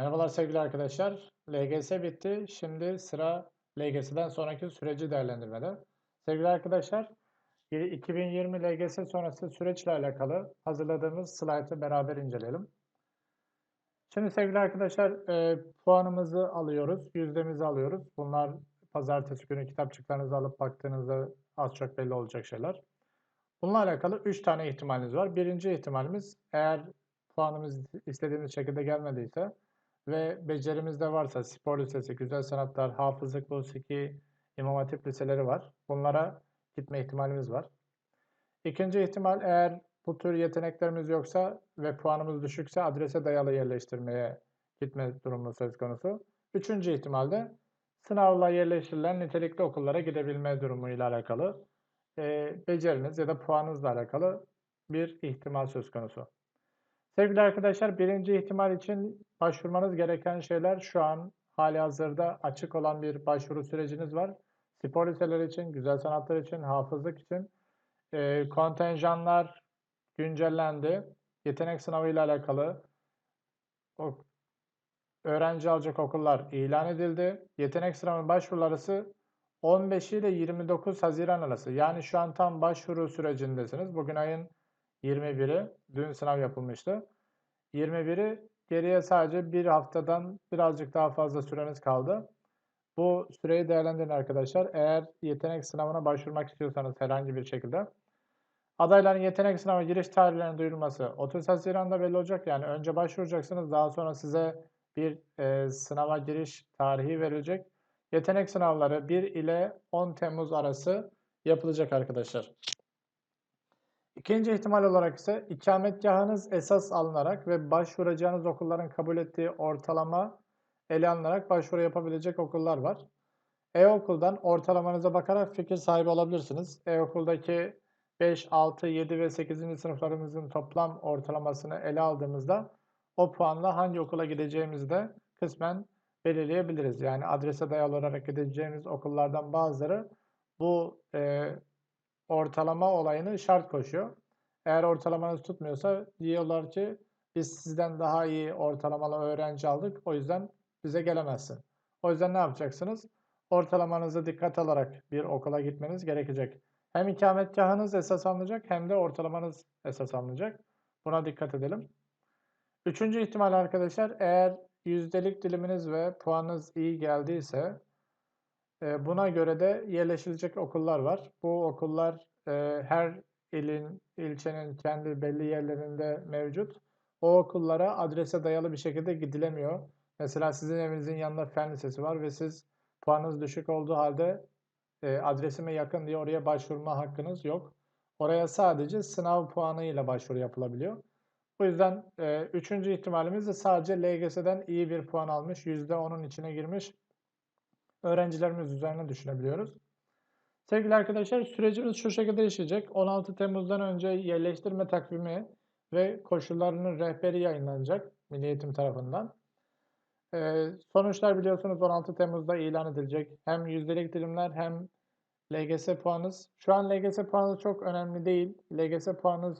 Merhabalar sevgili arkadaşlar. LGS bitti. Şimdi sıra LGS'den sonraki süreci değerlendirmede. Sevgili arkadaşlar, 2020 LGS sonrası süreçle alakalı hazırladığımız slaytı beraber inceleyelim. Şimdi sevgili arkadaşlar, e, puanımızı alıyoruz, yüzdemizi alıyoruz. Bunlar pazartesi günü kitapçıklarınızı alıp baktığınızda az çok belli olacak şeyler. Bununla alakalı 3 tane ihtimaliniz var. Birinci ihtimalimiz eğer puanımız istediğimiz şekilde gelmediyse ve becerimiz de varsa spor lisesi, güzel sanatlar, hafızlık musiki, imam hatip liseleri var. Bunlara gitme ihtimalimiz var. İkinci ihtimal eğer bu tür yeteneklerimiz yoksa ve puanımız düşükse adrese dayalı yerleştirmeye gitme durumu söz konusu. Üçüncü ihtimalde sınavla yerleştirilen nitelikli okullara gidebilme durumuyla alakalı e, beceriniz ya da puanınızla alakalı bir ihtimal söz konusu. Sevgili arkadaşlar birinci ihtimal için başvurmanız gereken şeyler şu an hali hazırda açık olan bir başvuru süreciniz var. Spor liseleri için, güzel sanatlar için, hafızlık için e, kontenjanlar güncellendi. Yetenek sınavı ile alakalı o, öğrenci alacak okullar ilan edildi. Yetenek sınavı başvuruları 15 ile 29 Haziran arası. Yani şu an tam başvuru sürecindesiniz. Bugün ayın 21'i. Dün sınav yapılmıştı. 21'i geriye sadece bir haftadan birazcık daha fazla süreniz kaldı. Bu süreyi değerlendirin arkadaşlar. Eğer yetenek sınavına başvurmak istiyorsanız herhangi bir şekilde. Adayların yetenek sınavı giriş tarihlerinin duyurulması 30 Haziran'da belli olacak. Yani önce başvuracaksınız. Daha sonra size bir e, sınava giriş tarihi verilecek. Yetenek sınavları 1 ile 10 Temmuz arası yapılacak arkadaşlar. İkinci ihtimal olarak ise ikametgahınız esas alınarak ve başvuracağınız okulların kabul ettiği ortalama ele alınarak başvuru yapabilecek okullar var. E-okuldan ortalamanıza bakarak fikir sahibi olabilirsiniz. E-okuldaki 5, 6, 7 ve 8. sınıflarımızın toplam ortalamasını ele aldığımızda o puanla hangi okula gideceğimizi de kısmen belirleyebiliriz. Yani adrese dayalı olarak gideceğimiz okullardan bazıları bu e, ortalama olayını şart koşuyor. Eğer ortalamanız tutmuyorsa diyorlar ki biz sizden daha iyi ortalamalı öğrenci aldık o yüzden bize gelemezsin. O yüzden ne yapacaksınız? Ortalamanızı dikkat alarak bir okula gitmeniz gerekecek. Hem ikametgahınız esas alınacak hem de ortalamanız esas alınacak. Buna dikkat edelim. Üçüncü ihtimal arkadaşlar eğer yüzdelik diliminiz ve puanınız iyi geldiyse buna göre de yerleşilecek okullar var. Bu okullar e, her ilin, ilçenin kendi belli yerlerinde mevcut. O okullara adrese dayalı bir şekilde gidilemiyor. Mesela sizin evinizin yanında fen lisesi var ve siz puanınız düşük olduğu halde e, adresime yakın diye oraya başvurma hakkınız yok. Oraya sadece sınav puanı ile başvuru yapılabiliyor. Bu yüzden e, üçüncü ihtimalimiz de sadece LGS'den iyi bir puan almış, %10'un içine girmiş öğrencilerimiz üzerine düşünebiliyoruz. Sevgili arkadaşlar sürecimiz şu şekilde işleyecek. 16 Temmuz'dan önce yerleştirme takvimi ve koşullarının rehberi yayınlanacak Milli Eğitim tarafından. Ee, sonuçlar biliyorsunuz 16 Temmuz'da ilan edilecek. Hem yüzdelik dilimler hem LGS puanınız. Şu an LGS puanınız çok önemli değil. LGS puanınız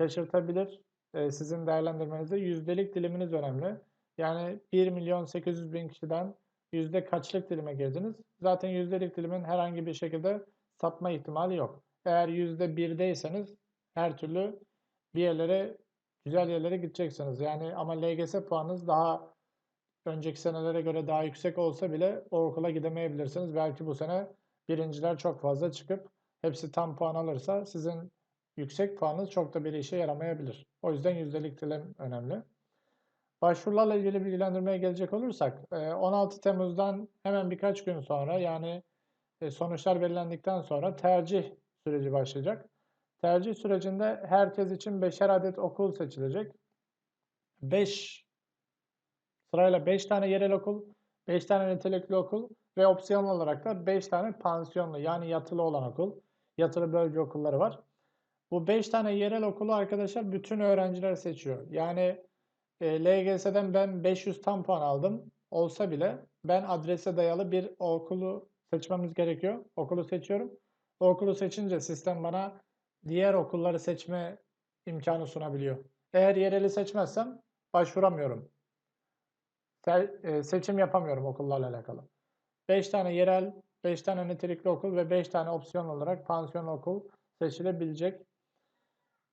şaşırtabilir. Ee, sizin değerlendirmenizde yüzdelik diliminiz önemli. Yani 1 milyon 800 bin kişiden yüzde kaçlık dilime girdiniz. Zaten yüzdelik dilimin herhangi bir şekilde sapma ihtimali yok. Eğer yüzde birdeyseniz her türlü bir yerlere güzel yerlere gideceksiniz. Yani ama LGS puanınız daha önceki senelere göre daha yüksek olsa bile o okula gidemeyebilirsiniz. Belki bu sene birinciler çok fazla çıkıp hepsi tam puan alırsa sizin yüksek puanınız çok da bir işe yaramayabilir. O yüzden yüzdelik dilim önemli. Başvurularla ilgili bilgilendirmeye gelecek olursak 16 Temmuz'dan hemen birkaç gün sonra yani sonuçlar belirlendikten sonra tercih süreci başlayacak. Tercih sürecinde herkes için 5'er adet okul seçilecek. 5 sırayla 5 tane yerel okul, 5 tane nitelikli okul ve opsiyonel olarak da 5 tane pansiyonlu yani yatılı olan okul, yatılı bölge okulları var. Bu 5 tane yerel okulu arkadaşlar bütün öğrenciler seçiyor. Yani e, LGS'den ben 500 tam puan aldım. Olsa bile ben adrese dayalı bir okulu seçmemiz gerekiyor. Okulu seçiyorum. Okulu seçince sistem bana diğer okulları seçme imkanı sunabiliyor. Eğer yereli seçmezsem başvuramıyorum. Ter- e, seçim yapamıyorum okullarla alakalı. 5 tane yerel, 5 tane nitelikli okul ve 5 tane opsiyon olarak pansiyon okul seçilebilecek.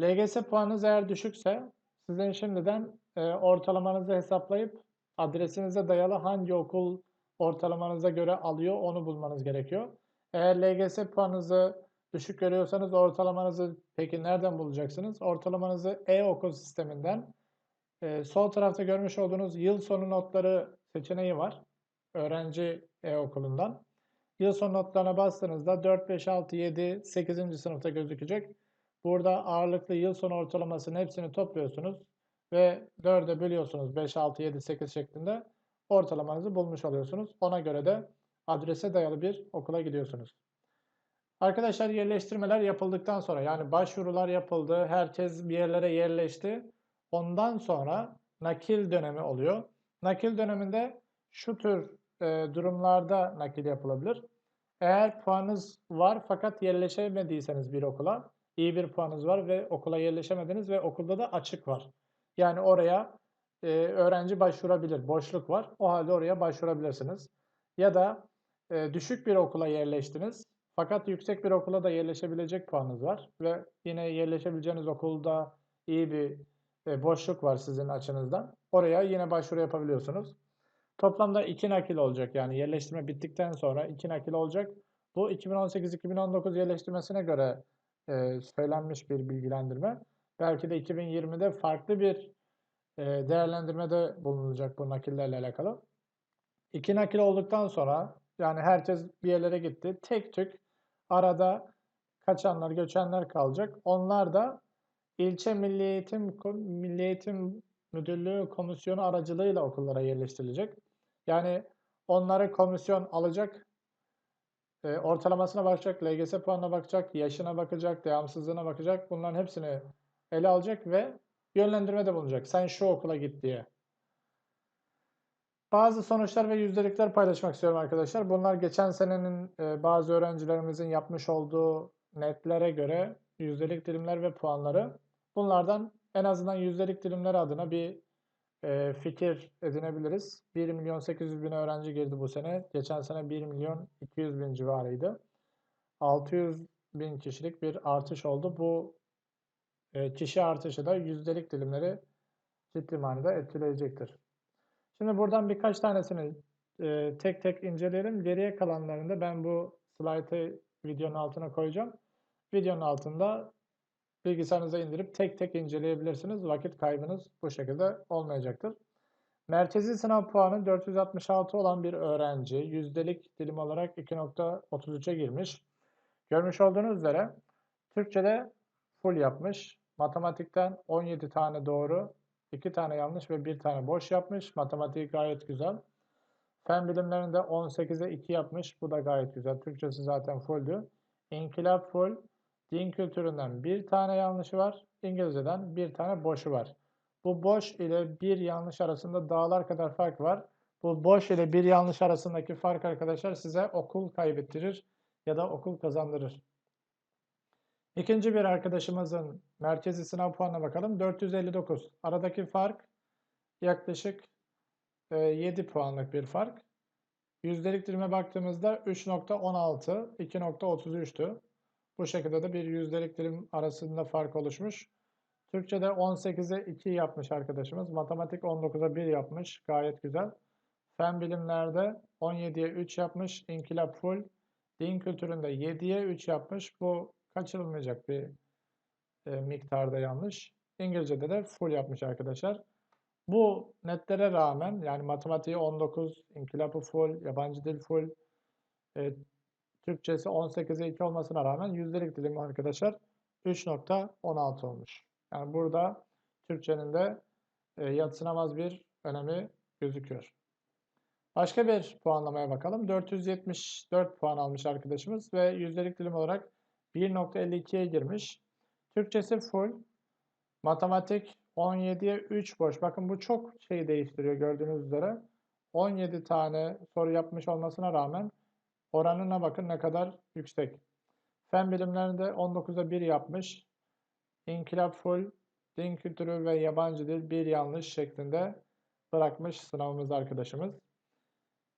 LGS puanınız eğer düşükse sizin şimdiden e, ortalamanızı hesaplayıp adresinize dayalı hangi okul ortalamanıza göre alıyor onu bulmanız gerekiyor. Eğer LGS puanınızı düşük görüyorsanız ortalamanızı peki nereden bulacaksınız? Ortalamanızı e-okul sisteminden e, sol tarafta görmüş olduğunuz yıl sonu notları seçeneği var. Öğrenci e-okulundan. Yıl sonu notlarına bastığınızda 4, 5, 6, 7, 8. sınıfta gözükecek. Burada ağırlıklı yıl sonu ortalamasının hepsini topluyorsunuz ve 4'e bölüyorsunuz 5, 6, 7, 8 şeklinde ortalamanızı bulmuş oluyorsunuz. Ona göre de adrese dayalı bir okula gidiyorsunuz. Arkadaşlar yerleştirmeler yapıldıktan sonra yani başvurular yapıldı, herkes bir yerlere yerleşti. Ondan sonra nakil dönemi oluyor. Nakil döneminde şu tür e, durumlarda nakil yapılabilir. Eğer puanınız var fakat yerleşemediyseniz bir okula, iyi bir puanınız var ve okula yerleşemediniz ve okulda da açık var. Yani oraya e, öğrenci başvurabilir, boşluk var. O halde oraya başvurabilirsiniz. Ya da e, düşük bir okula yerleştiniz fakat yüksek bir okula da yerleşebilecek puanınız var ve yine yerleşebileceğiniz okulda iyi bir e, boşluk var sizin açınızdan. Oraya yine başvuru yapabiliyorsunuz. Toplamda iki nakil olacak yani yerleştirme bittikten sonra iki nakil olacak. Bu 2018-2019 yerleştirmesine göre e, söylenmiş bir bilgilendirme. Belki de 2020'de farklı bir e, değerlendirmede bulunacak bu nakillerle alakalı. İki nakil olduktan sonra yani herkes bir yerlere gitti. Tek tük arada kaçanlar, göçenler kalacak. Onlar da ilçe Milli Eğitim Milli Eğitim Müdürlüğü komisyonu aracılığıyla okullara yerleştirilecek. Yani onları komisyon alacak, e, ortalamasına bakacak, LGS puanına bakacak, yaşına bakacak, devamsızlığına bakacak. Bunların hepsini ele alacak ve yönlendirme de bulunacak. Sen şu okula git diye. Bazı sonuçlar ve yüzdelikler paylaşmak istiyorum arkadaşlar. Bunlar geçen senenin e, bazı öğrencilerimizin yapmış olduğu netlere göre yüzdelik dilimler ve puanları. Bunlardan en azından yüzdelik dilimler adına bir e, fikir edinebiliriz. 1 milyon 800 bin öğrenci girdi bu sene. Geçen sene 1 milyon 200 bin civarıydı. 600 bin kişilik bir artış oldu. Bu e, kişi artışı da yüzdelik dilimleri ciddi manada etkileyecektir. Şimdi buradan birkaç tanesini e, tek tek inceleyelim. Geriye kalanlarını da ben bu slaytı videonun altına koyacağım. Videonun altında bilgisayarınıza indirip tek tek inceleyebilirsiniz. Vakit kaybınız bu şekilde olmayacaktır. Merkezi sınav puanı 466 olan bir öğrenci yüzdelik dilim olarak 2.33'e girmiş. Görmüş olduğunuz üzere Türkçe'de full yapmış. Matematikten 17 tane doğru, 2 tane yanlış ve 1 tane boş yapmış. Matematik gayet güzel. Fen bilimlerinde 18'e 2 yapmış. Bu da gayet güzel. Türkçesi zaten fulldü. İnkılap full. Din kültüründen bir tane yanlışı var. İngilizceden bir tane boşu var. Bu boş ile bir yanlış arasında dağlar kadar fark var. Bu boş ile bir yanlış arasındaki fark arkadaşlar size okul kaybettirir ya da okul kazandırır. İkinci bir arkadaşımızın merkezi sınav puanına bakalım. 459. Aradaki fark yaklaşık 7 puanlık bir fark. Yüzdelik dilime baktığımızda 3.16, 2.33'tü. Bu şekilde de bir yüzdelik dilim arasında fark oluşmuş. Türkçe'de 18'e 2 yapmış arkadaşımız. Matematik 19'a 1 yapmış. Gayet güzel. Fen bilimlerde 17'ye 3 yapmış. İnkılap full. Din kültüründe 7'ye 3 yapmış. Bu kaçırılmayacak bir e, miktarda yanlış. İngilizce'de de full yapmış arkadaşlar. Bu netlere rağmen yani matematiği 19, inkılapı full, yabancı dil full, e, Türkçesi 18'e 2 olmasına rağmen yüzdelik dilimi arkadaşlar 3.16 olmuş. Yani burada Türkçenin de e, yatsınamaz bir önemi gözüküyor. Başka bir puanlamaya bakalım. 474 puan almış arkadaşımız ve yüzdelik dilim olarak 1.52'ye girmiş. Türkçesi full. Matematik 17'ye 3 boş. Bakın bu çok şey değiştiriyor gördüğünüz üzere. 17 tane soru yapmış olmasına rağmen Oranına bakın ne kadar yüksek. Fen bilimlerinde 19'a 1 yapmış. İnkılap full, din kültürü ve yabancı dil bir yanlış şeklinde bırakmış sınavımızda arkadaşımız.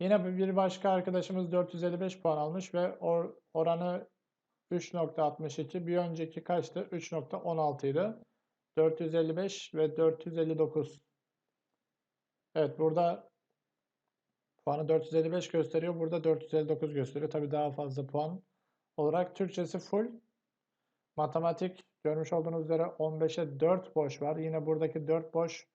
Yine bir başka arkadaşımız 455 puan almış ve or- oranı 3.62. Bir önceki kaçtı? 3.16 idi. 455 ve 459. Evet burada puanı 455 gösteriyor. Burada 459 gösteriyor. Tabii daha fazla puan olarak. Türkçesi full. Matematik görmüş olduğunuz üzere 15'e 4 boş var. Yine buradaki 4 boş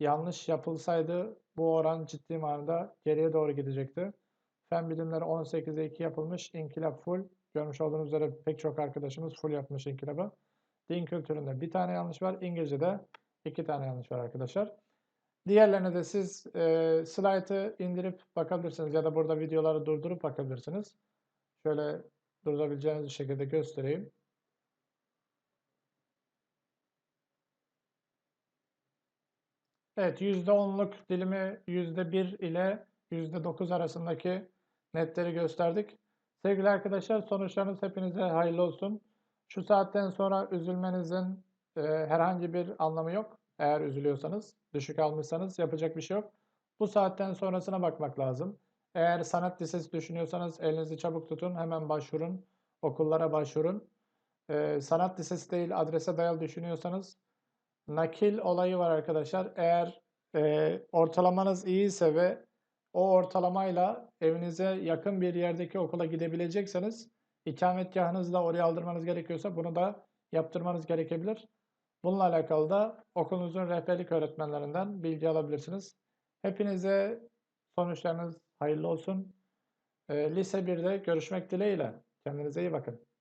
yanlış yapılsaydı bu oran ciddi manada geriye doğru gidecekti. Fen bilimleri 18'e 2 yapılmış. İnkılap full. Görmüş olduğunuz üzere pek çok arkadaşımız full yapmış inkılabı. Din kültüründe bir tane yanlış var. İngilizce'de iki tane yanlış var arkadaşlar. Diğerlerine de siz e, slaytı indirip bakabilirsiniz ya da burada videoları durdurup bakabilirsiniz. Şöyle durdurabileceğiniz şekilde göstereyim. Evet %10'luk dilimi %1 ile %9 arasındaki netleri gösterdik. Sevgili arkadaşlar sonuçlarınız hepinize hayırlı olsun. Şu saatten sonra üzülmenizin e, herhangi bir anlamı yok. Eğer üzülüyorsanız, düşük almışsanız yapacak bir şey yok. Bu saatten sonrasına bakmak lazım. Eğer sanat lisesi düşünüyorsanız elinizi çabuk tutun, hemen başvurun, okullara başvurun. E, sanat lisesi değil adrese dayalı düşünüyorsanız nakil olayı var arkadaşlar. Eğer e, ortalamanız iyiyse ve o ortalamayla evinize yakın bir yerdeki okula gidebilecekseniz ikametgahınızı oraya aldırmanız gerekiyorsa bunu da yaptırmanız gerekebilir. Bununla alakalı da okulunuzun rehberlik öğretmenlerinden bilgi alabilirsiniz. Hepinize sonuçlarınız hayırlı olsun. E, lise 1'de görüşmek dileğiyle. Kendinize iyi bakın.